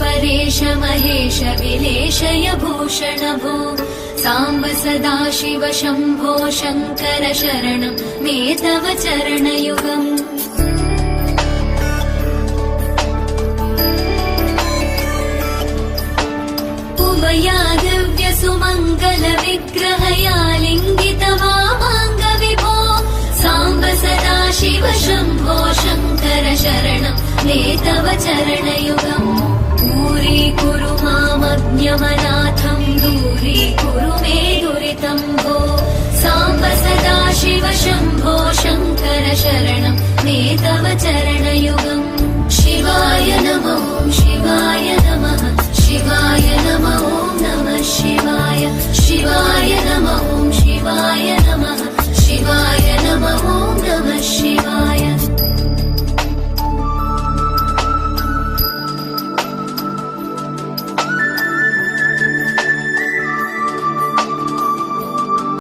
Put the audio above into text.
परेश महेश विलेशय भूषण भो साम्ब सदा शिव शम्भो शङ्कर शरण चरणयुगम् उव यादव्य सुमङ्गल विग्रहयालिङ्गित वामाङ्गविभो साम्ब सदा शिव शम्भो शङ्कर शरण तव चरणयुगम् थम् दूरी मे दुरितम्भो साम्ब सदा शिव शम्भो शङ्करशरणम् शिवाय नम शिवाय